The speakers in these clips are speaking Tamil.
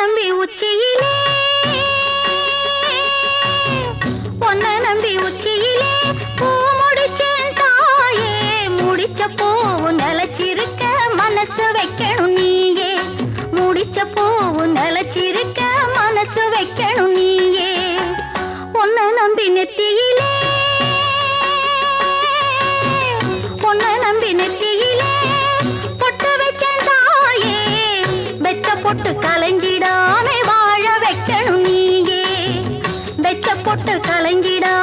நம்பி உச்சியிலே. பொன்ன நம்பி உச்சியிலே. பூ முடிச்சேன் தாயே. முடிச்ச பூவு நிலச்சிருக்க மனசு வைக்கணும் நீயே. முடிச்ச பூவு நிலச்சிருக்க மனசு வைக்கணும் நீயே. பொன்ன நம்பி நெத்தி முத்த கலைஞ்சிடா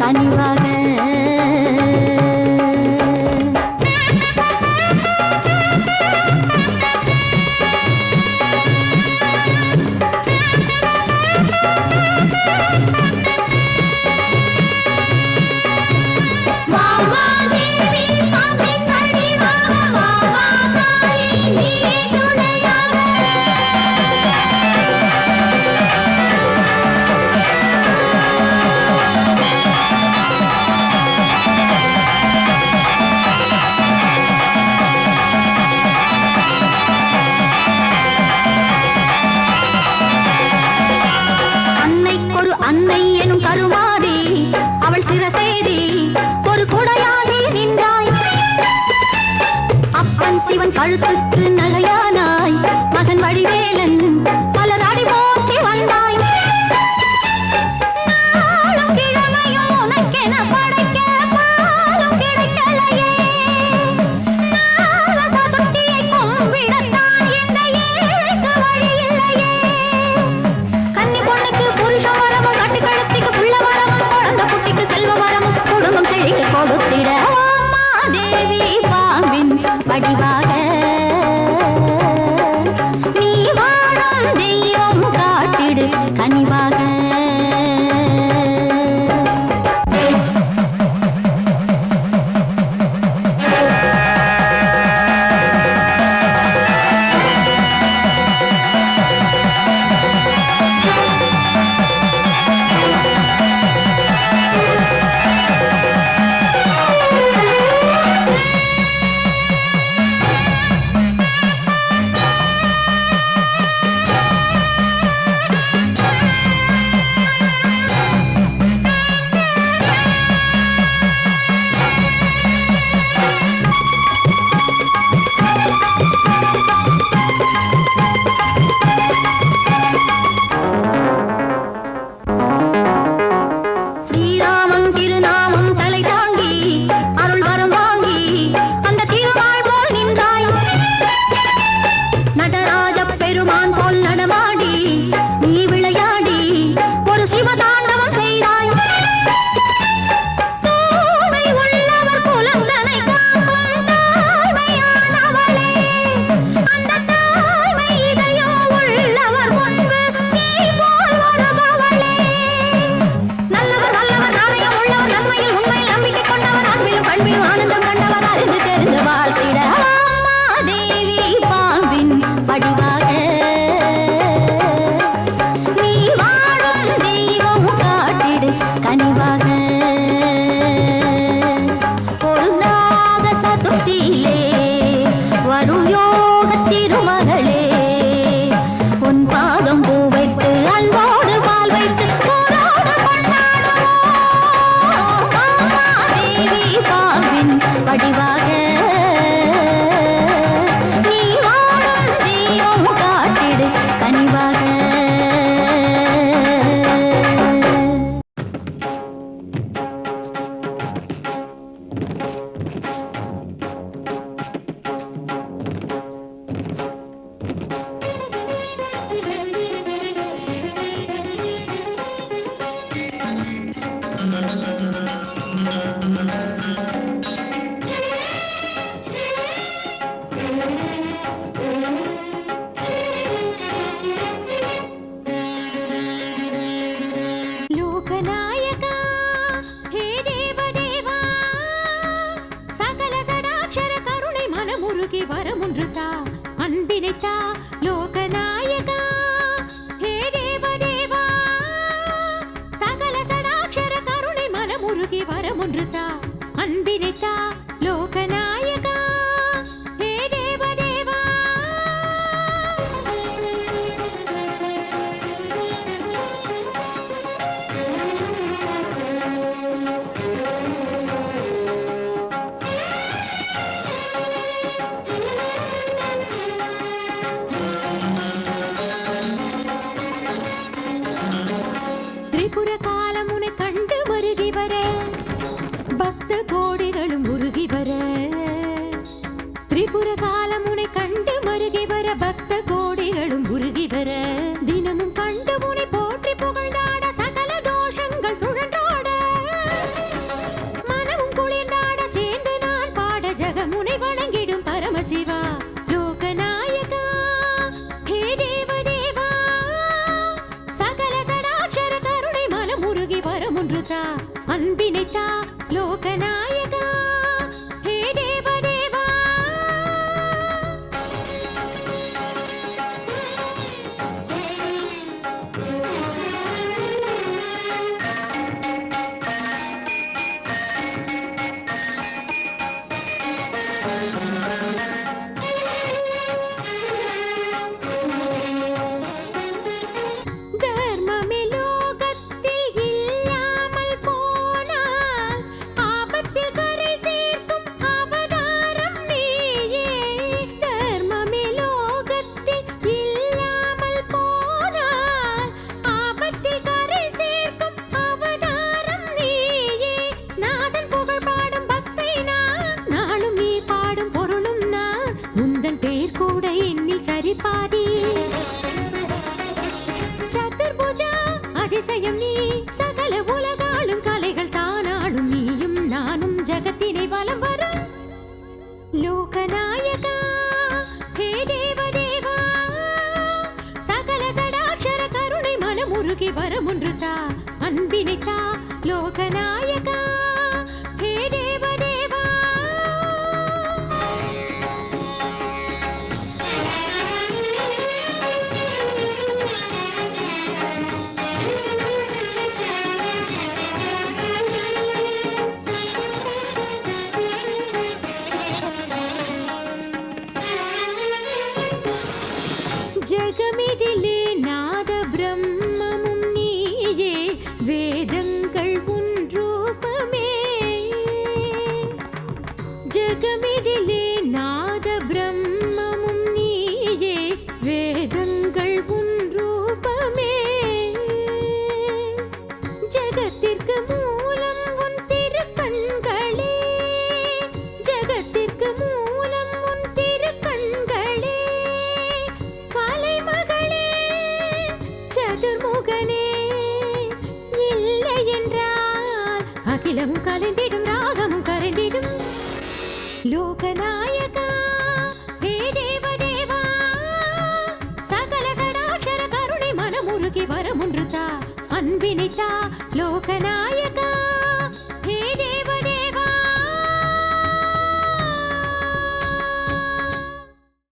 கனிவாக రకాల